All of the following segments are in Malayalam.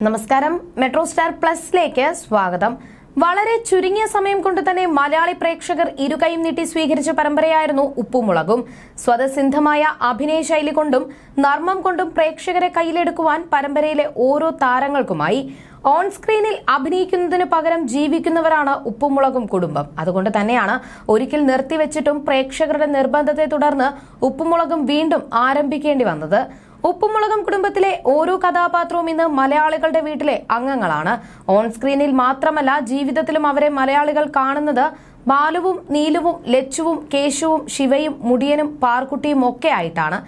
നമസ്കാരം. മെട്രോ സ്റ്റാർ പ്ലസിലേക്ക് സ്വാഗതം. വളരെ ചുരുങ്ങിയ സമയം കൊണ്ട് തന്നെ മലയാളി പ്രേക്ഷകർ ഇരുകൈയും നീട്ടി സ്വീകരിച്ച പരമ്പരയായിരുന്നു ഉപ്പുമുളകും. സ്വതസിദ്ധമായ അഭിനയ ശൈലി കൊണ്ടും നർമ്മം കൊണ്ടും പ്രേക്ഷകരെ കയ്യിലെടുക്കുവാൻ പരമ്പരയിലെ ഓരോ താരങ്ങൾക്കുമായി ഓൺ സ്ക്രീനിൽ അഭിനയിക്കുന്നതിന് പകരം ജീവിക്കുന്നവരാണ് ഉപ്പുമുളകും കുടുംബം. അതുകൊണ്ട് തന്നെയാണ് ഒരിക്കൽ നിർത്തിവെച്ചിട്ടും പ്രേക്ഷകരുടെ നിർബന്ധത്തെ തുടർന്ന് ഉപ്പുമുളകും വീണ്ടും ആരംഭിക്കേണ്ടി വന്നത്. ഉപ്പുമുളകം കുടുംബത്തിലെ ഓരോ കഥാപാത്രവും ഇന്ന് മലയാളികളുടെ വീട്ടിലെ അംഗങ്ങളാണ്. ഓൺ സ്ക്രീനിൽ മാത്രമല്ല ജീവിതത്തിലും അവരെ മലയാളികൾ കാണുന്നത് ബാലുവും നീലുവും ലച്ചുവും കേശുവും ശിവയും മുടിയനും പാർക്കുട്ടിയും ഒക്കെ ആയിട്ടാണ്.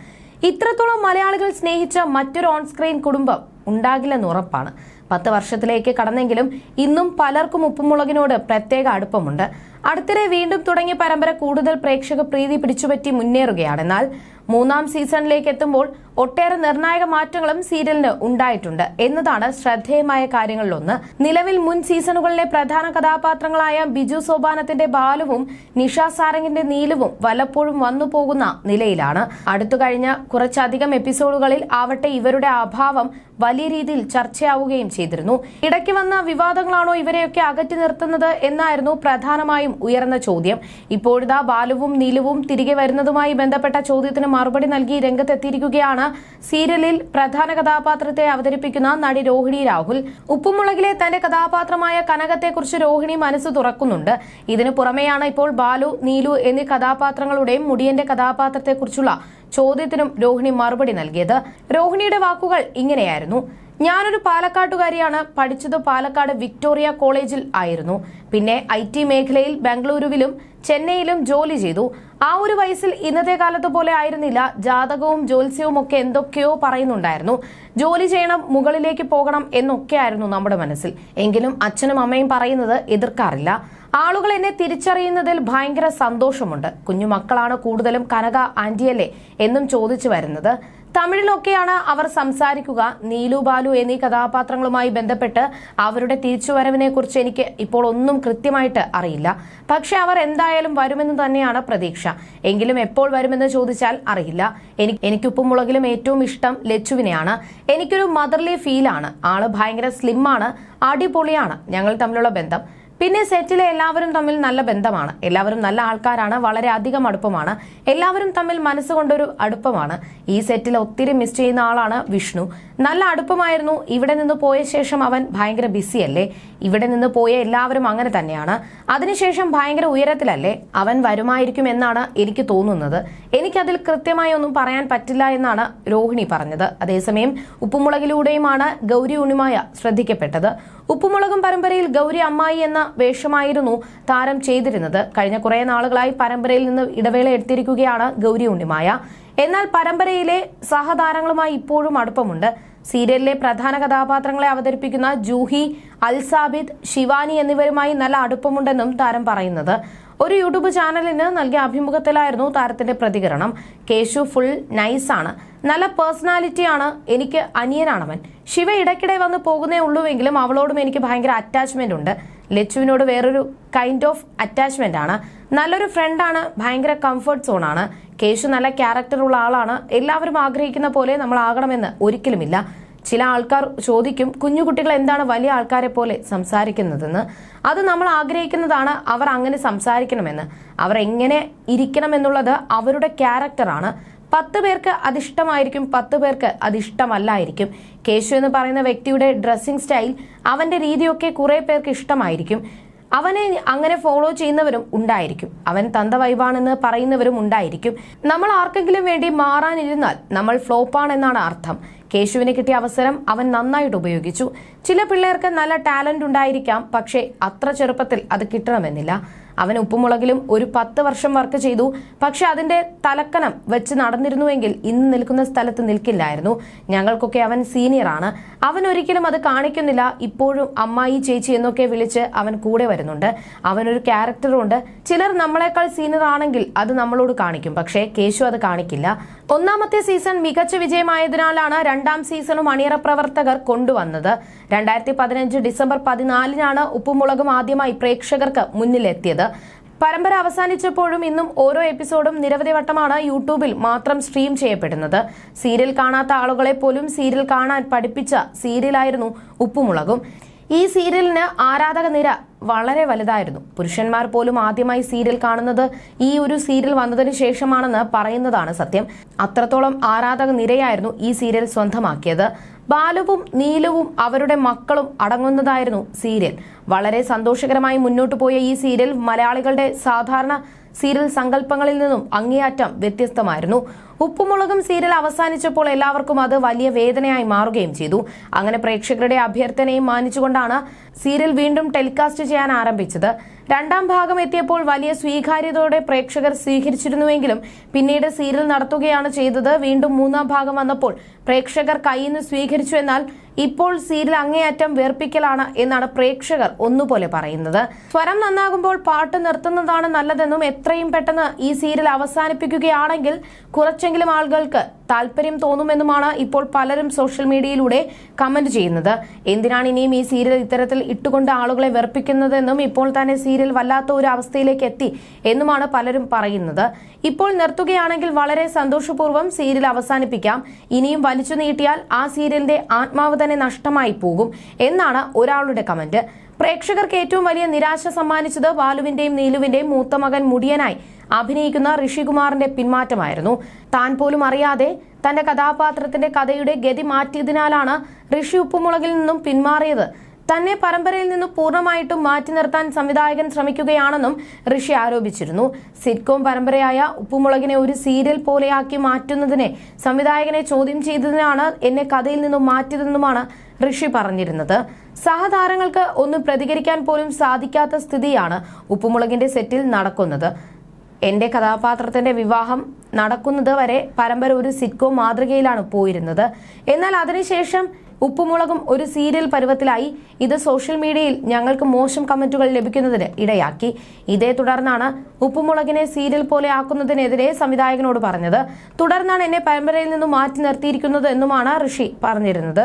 ഇത്രത്തോളം മലയാളികൾ സ്നേഹിച്ച മറ്റൊരു ഓൺ സ്ക്രീൻ കുടുംബം ഉണ്ടാകില്ലെന്ന് ഉറപ്പാണ്. പത്ത് വർഷത്തിലേക്ക് കടന്നെങ്കിലും ഇന്നും പലർക്കും ഉപ്പുമുളകിനോട് പ്രത്യേക അടുപ്പമുണ്ട്. അടുത്തിടെ വീണ്ടും തുടങ്ങിയ പരമ്പര കൂടുതൽ പ്രേക്ഷക പ്രീതി പിടിച്ചുപറ്റി മുന്നേറുകയാണ്. എന്നാൽ മൂന്നാം സീസണിലേക്ക് എത്തുമ്പോൾ ഒട്ടേറെ നിർണായക മാറ്റങ്ങളും സീരിയലിന് ഉണ്ടായിട്ടുണ്ട് എന്നതാണ് ശ്രദ്ധേയമായ കാര്യങ്ങളിലൊന്ന്. നിലവിൽ മുൻ സീസണുകളിലെ പ്രധാന കഥാപാത്രങ്ങളായ ബിജു സോപാനത്തിന്റെ ബാലുവും നിഷ സാരംഗിന്റെ നീലുവും വല്ലപ്പോഴും വന്നു പോകുന്ന നിലയിലാണ്. അടുത്തു കഴിഞ്ഞ കുറച്ചധികം എപ്പിസോഡുകളിൽ ആവട്ടെ ഇവരുടെ അഭാവം വലിയ രീതിയിൽ ചർച്ചയാവുകയും ചെയ്തിരുന്നു. ഇടയ്ക്ക് വന്ന വിവാദങ്ങളാണോ ഇവരെയൊക്കെ അകറ്റി നിർത്തുന്നത് എന്നായിരുന്നു പ്രധാനമായും ഉയർന്ന ചോദ്യം. ഇപ്പോഴിതാ ബാലുവും നീലുവും തിരികെ വരുന്നതുമായി ബന്ധപ്പെട്ട ചോദ്യത്തിന് മറുപടി നൽകി രംഗത്തെത്തിയിരിക്കുകയാണ് സീരിയലിൽ പ്രധാന കഥാപാത്രത്തെ അവതരിപ്പിക്കുന്ന നടി രോഹിണി രാഹുൽ. ഉപ്പുമുളകിലെ തന്റെ കഥാപാത്രമായ കനകത്തെക്കുറിച്ച് രോഹിണി മനസ്സ് തുറക്കുന്നുണ്ട്. ഇതിനു പുറമെയാണ് ഇപ്പോൾ ബാലു നീലു എന്നീ കഥാപാത്രങ്ങളുടെയും മുടിയന്റെ കഥാപാത്രത്തെക്കുറിച്ചുള്ള ചോദ്യത്തിനും രോഹിണി മറുപടി നൽകിയത്. രോഹിണിയുടെ വാക്കുകൾ ഇങ്ങനെയായിരുന്നു. ഞാനൊരു പാലക്കാട്ടുകാരിയാണ്. പഠിച്ചത് പാലക്കാട് വിക്ടോറിയ കോളേജിൽ ആയിരുന്നു. പിന്നെ ഐ ടി മേഖലയിൽ ബംഗളൂരുവിലും ചെന്നൈയിലും ജോലി ചെയ്തു. ആ ഒരു വയസ്സിൽ ഇന്നത്തെ കാലത്ത് പോലെ ആയിരുന്നില്ല. ജാതകവും ജ്യോത്സ്യവും ഒക്കെ എന്തൊക്കെയോ പറയുന്നുണ്ടായിരുന്നു. ജോലി ചെയ്യണം മുകളിലേക്ക് പോകണം എന്നൊക്കെയായിരുന്നു നമ്മുടെ മനസ്സിൽ. എങ്കിലും അച്ഛനും അമ്മയും പറയുന്നത് എതിർക്കാറില്ല. ആളുകൾ എന്നെ തിരിച്ചറിയുന്നതിൽ ഭയങ്കര സന്തോഷമുണ്ട്. കുഞ്ഞുമക്കളാണ് കൂടുതലും കനക ആന്റിയല്ലേ എന്നും ചോദിച്ചു വരുന്നത്. തമിഴിലൊക്കെയാണ് അവർ സംസാരിക്കുക. നീലു ബാലു എന്നീ കഥാപാത്രങ്ങളുമായി ബന്ധപ്പെട്ട് അവരുടെ തിരിച്ചുവരവിനെ കുറിച്ച് എനിക്ക് ഇപ്പോൾ ഒന്നും കൃത്യമായിട്ട് അറിയില്ല. പക്ഷെ അവർ എന്തായാലും വരുമെന്ന് തന്നെയാണ് പ്രതീക്ഷ. എങ്കിലും എപ്പോൾ വരുമെന്ന് ചോദിച്ചാൽ അറിയില്ല. എനിക്ക് മുളകിലും ഏറ്റവും ഇഷ്ടം ലച്ചുവിനെയാണ്. എനിക്കൊരു മദർലി ഫീലാണ് ആൾ ഭയങ്കര സ്ലിമ്മാണ് അടിപൊളിയാണ് ഞങ്ങൾ തമ്മിലുള്ള ബന്ധം. പിന്നെ സെറ്റിലെ എല്ലാവരും തമ്മിൽ നല്ല ബന്ധമാണ്. എല്ലാവരും നല്ല ആൾക്കാരാണ്. വളരെ അധികം അടുപ്പമാണ്. എല്ലാവരും തമ്മിൽ മനസ്സുകൊണ്ടൊരു അടുപ്പമാണ്. ഈ സെറ്റിൽ ഒത്തിരി മിസ് ചെയ്യുന്ന ആളാണ് വിഷ്ണു. നല്ല അടുപ്പമായിരുന്നു. ഇവിടെ നിന്ന് പോയ ശേഷം അവൻ ഭയങ്കര ബിസിയല്ലേ ഇവിടെ നിന്ന് പോയ എല്ലാവരും അങ്ങനെ തന്നെയാണ്. അതിനുശേഷം ഭയങ്കര ഉയരത്തിലല്ലേ? അവൻ വരുമായിരിക്കും എന്നാണ് എനിക്ക് തോന്നുന്നത്. എനിക്കതിൽ കൃത്യമായി ഒന്നും പറയാൻ പറ്റില്ല എന്നാണ് രോഹിണി പറഞ്ഞത്. അതേസമയം ഉപ്പുമുളകിലൂടെയുമാണ് ഗൗരി ഉണ്ണിമായ ശ്രദ്ധിക്കപ്പെട്ടത്. ഉപ്പുമുളകും പരമ്പരയിൽ ഗൗരി അമ്മായി എന്ന വേഷമായിരുന്നു താരം ചെയ്തിരുന്നത്. കഴിഞ്ഞ കുറേ നാളുകളായി പരമ്പരയിൽ നിന്ന് ഇടവേള എടുത്തിരിക്കുകയാണ് ഗൗരി ഉണ്ണിമായ. എന്നാൽ പരമ്പരയിലെ സഹതാരങ്ങളുമായി ഇപ്പോഴും അടുപ്പമുണ്ട്. സീരിയലിലെ പ്രധാന കഥാപാത്രങ്ങളെ അവതരിപ്പിക്കുന്ന ജൂഹി അൽസാബിദ് ശിവാനി എന്നിവരുമായി നല്ല അടുപ്പമുണ്ടെന്നും താരം പറയുന്നത്. ഒരു യൂട്യൂബ് ചാനലിന് നൽകിയ അഭിമുഖത്തിലായിരുന്നു താരത്തിന്റെ പ്രതികരണം. കേശു ഫുൾ നൈസാണ്. നല്ല പേഴ്സണാലിറ്റിയാണ്. എനിക്ക് അനിയനാണവൻ. ശിവ ഇടയ്ക്കിടെ വന്ന് പോകുന്നേ ഉള്ളൂവെങ്കിലും അവളോടും എനിക്ക് ഭയങ്കര അറ്റാച്ച്മെന്റ് ഉണ്ട്. ലച്ചുവിനോട് വേറൊരു കൈൻഡ് ഓഫ് അറ്റാച്ച്മെന്റ് ആണ്. നല്ലൊരു ഫ്രണ്ടാണ് ഭയങ്കര കംഫർട്ട് സോണാണ് കേശു നല്ല ക്യാരക്ടറുള്ള ആളാണ്. എല്ലാവരും ആഗ്രഹിക്കുന്ന പോലെ നമ്മൾ ആകണമെന്ന് ഒരിക്കലുമില്ല. ചില ആൾക്കാർ ചോദിക്കും കുഞ്ഞുകുട്ടികൾ എന്താണ് വലിയ ആൾക്കാരെ പോലെ സംസാരിക്കുന്നതെന്ന്? അത് നമ്മൾ ആഗ്രഹിക്കുന്നതാണ് അവർ അങ്ങനെ സംസാരിക്കണമെന്ന്. അവർ എങ്ങനെ ഇരിക്കണമെന്നുള്ളത് അവരുടെ ക്യാരക്ടറാണ് പത്ത് പേർക്ക് അതിഷ്ടമായിരിക്കും പത്ത് പേർക്ക് അതിഷ്ടമല്ലായിരിക്കും. കേശു എന്ന് പറയുന്ന വ്യക്തിയുടെ ഡ്രസ്സിംഗ് സ്റ്റൈൽ അവന്റെ രീതിയൊക്കെ കുറെ പേർക്ക് ഇഷ്ടമായിരിക്കും. അവനെ അങ്ങനെ ഫോളോ ചെയ്യുന്നവരും ഉണ്ടായിരിക്കും. അവൻ തന്ത വൈബാണെന്ന് പറയുന്നവരും ഉണ്ടായിരിക്കും. നമ്മൾ ആർക്കെങ്കിലും വേണ്ടി മാറാനിരുന്നാൽ നമ്മൾ ഫ്ലോപ്പാണെന്നാണ് അർത്ഥം. കേശുവിന് കിട്ടിയ അവസരം അവൻ നന്നായിട്ട് ഉപയോഗിച്ചു. ചില പിള്ളേർക്ക് നല്ല ടാലന്റ് ഉണ്ടായിരിക്കാം പക്ഷേ അത്ര ചെറുപ്പത്തിൽ അത് കിട്ടണമെന്നില്ല. അവൻ ഉപ്പുമുളകിലും ഒരു പത്ത് വർഷം വർക്ക് ചെയ്തു. പക്ഷെ അതിന്റെ തലക്കനം വെച്ച് നടന്നിരുന്നുവെങ്കിൽ ഇന്ന് നിൽക്കുന്ന സ്ഥലത്ത് നിൽക്കില്ലായിരുന്നു. ഞങ്ങൾക്കൊക്കെ അവൻ സീനിയറാണ് അവൻ ഒരിക്കലും അത് കാണിക്കുന്നില്ല. ഇപ്പോഴും അമ്മായി ചേച്ചി എന്നൊക്കെ വിളിച്ച് അവൻ കൂടെ വരുന്നുണ്ട്. അവനൊരു ക്യാരക്ടറുണ്ട് ചിലർ നമ്മളെക്കാൾ സീനിയർ ആണെങ്കിൽ അത് നമ്മളോട് കാണിക്കും. പക്ഷേ കേശു അത് കാണിക്കില്ല. ഒന്നാമത്തെ സീസൺ മികച്ച വിജയമായതിനാലാണ് രണ്ടാം സീസണും അണിയറ പ്രവർത്തകർ കൊണ്ടുവന്നത്. രണ്ടായിരത്തി പതിനഞ്ച് ഡിസംബർ പതിനാലിനാണ് ഉപ്പുമുളകും ആദ്യമായി പ്രേക്ഷകർക്ക് മുന്നിലെത്തിയത്. പരമ്പര അവസാനിച്ചപ്പോഴും ഇന്നും ഓരോ എപ്പിസോഡും നിരവധി വട്ടമാണ് യൂട്യൂബിൽ മാത്രം സ്ട്രീം ചെയ്യപ്പെടുന്നത്. സീരിയൽ കാണാത്ത ആളുകളെ പോലും സീരിയൽ കാണാൻ പഠിപ്പിച്ച സീരിയലായിരുന്നു ഉപ്പുമുളകും. ഈ സീരിയലിന് ആരാധക നിര വളരെ വലുതായിരുന്നു. പുരുഷന്മാർ പോലും ആദ്യമായി സീരിയൽ കാണുന്നത് ഈ ഒരു സീരിയൽ വന്നതിന് ശേഷമാണെന്ന് പറയുന്നതാണ് സത്യം. അത്രത്തോളം ആരാധക നിരയായിരുന്നു ഈ സീരിയൽ സ്വന്തമാക്കിയത്. ബാലുവും നീലുവും അവരുടെ മക്കളും അടങ്ങുന്നതായിരുന്നു സീരിയൽ. വളരെ സന്തോഷകരമായി മുന്നോട്ട് പോയ ഈ സീരിയൽ മലയാളികളുടെ സാധാരണ സീരിയൽ സങ്കല്പങ്ങളിൽ നിന്നും അങ്ങേയറ്റം വ്യത്യസ്തമായിരുന്നു. ഉപ്പുമുളകും സീരിയൽ അവസാനിച്ചപ്പോൾ എല്ലാവർക്കും അത് വലിയ വേദനയായി മാറുകയും ചെയ്തു. അങ്ങനെ പ്രേക്ഷകരുടെ അഭ്യർത്ഥനയും മാനിച്ചുകൊണ്ടാണ് സീരിയൽ വീണ്ടും ടെലികാസ്റ്റ് ചെയ്യാൻ ആരംഭിച്ചത്. രണ്ടാം ഭാഗം എത്തിയപ്പോൾ വലിയ സ്വീകാര്യതയോടെ പ്രേക്ഷകർ സ്വീകരിച്ചിരുന്നുവെങ്കിലും പിന്നീട് സീരിയൽ നടത്തുകയാണ് ചെയ്തത്. വീണ്ടും മൂന്നാം ഭാഗം വന്നപ്പോൾ പ്രേക്ഷകർ കയ്യിൽ നിന്ന് സ്വീകരിച്ചു എന്നാൽ ഇപ്പോൾ സീരിയൽ അങ്ങേയറ്റം വേർപ്പിക്കലാണ് എന്നാണ് പ്രേക്ഷകർ ഒന്നുപോലെ പറയുന്നത്. സ്വരം നന്നാകുമ്പോൾ പാട്ട് നിർത്തുന്നതാണ് നല്ലതെന്നും എത്രയും പെട്ടെന്ന് ഈ സീരിയൽ അവസാനിപ്പിക്കുകയാണെങ്കിൽ കുറച്ചെങ്കിലും ആളുകൾക്ക് താല്പര്യം തോന്നുമെന്നുമാണ് ഇപ്പോൾ പലരും സോഷ്യൽ മീഡിയയിലൂടെ കമന്റ് ചെയ്യുന്നത്. എന്തിനാണ് ഇനിയും ഈ സീരിയൽ ഇത്തരത്തിൽ ഇട്ടുകൊണ്ട് ആളുകളെ വെറുപ്പിക്കുന്നതെന്നും ഇപ്പോൾ തന്നെ സീരിയൽ വല്ലാത്ത ഒരു അവസ്ഥയിലേക്ക് എത്തി എന്നുമാണ് പലരും പറയുന്നത്. ഇപ്പോൾ നിർത്തുകയാണെങ്കിൽ വളരെ സന്തോഷപൂർവം സീരിയൽ അവസാനിപ്പിക്കാം. ഇനിയും വലിച്ചു നീട്ടിയാൽ ആ സീരിയലിന്റെ ആത്മാവ് തന്നെ നഷ്ടമായി പോകും എന്നാണ് ഒരാളുടെ കമന്റ്. പ്രേക്ഷകർക്ക് ഏറ്റവും വലിയ നിരാശ സമ്മാനിച്ചത് ബാലുവിന്റെയും നീലുവിന്റെയും മൂത്ത മകൻ മുടിയനായി അഭിനയിക്കുന്ന ഋഷികുമാറിന്റെ പിന്മാറ്റമായിരുന്നു. താൻ പോലും അറിയാതെ തന്റെ കഥാപാത്രത്തിന്റെ കഥയുടെ ഗതി മാറ്റിയതിനാലാണ് ഋഷി ഉപ്പുമുളകിൽ നിന്നും പിന്മാറിയത്. തന്നെ പരമ്പരയിൽ നിന്ന് പൂർണമായിട്ടും മാറ്റി നിർത്താൻ സംവിധായകൻ ശ്രമിക്കുകയാണെന്നും ഋഷി ആരോപിച്ചിരുന്നു. സിറ്റ്കോം പരമ്പരയായ ഉപ്പുമുളകിനെ ഒരു സീരിയൽ പോലെയാക്കി മാറ്റുന്നതിനെ സംവിധായകനെ ചോദ്യം ചെയ്തതിനാണ് എന്നെ കഥയിൽ നിന്നും മാറ്റിയതെന്നുമാണ് ഋഷി പറഞ്ഞിരുന്നത്. സഹതാരങ്ങൾക്ക് ഒന്നും പ്രതികരിക്കാൻ പോലും സാധിക്കാത്ത സ്ഥിതിയാണ് ഉപ്പുമുളകിന്റെ സെറ്റിൽ നടക്കുന്നത്. എന്റെ കഥാപാത്രത്തിന്റെ വിവാഹം നടക്കുന്നത് വരെ പരമ്പര ഒരു സിറ്റ്കോം മാതൃകയിലാണ് പോയിരുന്നത്. എന്നാൽ അതിനുശേഷം ഉപ്പുമുളകും ഒരു സീരിയൽ പരുവത്തിലായി ഇത് സോഷ്യൽ മീഡിയയിൽ ഞങ്ങൾക്ക് മോശം കമന്റുകൾ ലഭിക്കുന്നതിന് ഇടയാക്കി. ഇതേ തുടർന്നാണ് ഉപ്പുമുളകിനെ സീരിയൽ പോലെ ആക്കുന്നതിനെതിരെ സംവിധായകനോട് പറഞ്ഞത്. തുടർന്നാണ് എന്നെ പരമ്പരയിൽ നിന്നും മാറ്റി നിർത്തിയിരിക്കുന്നത് എന്നുമാണ് ഋഷി പറഞ്ഞിരുന്നത്.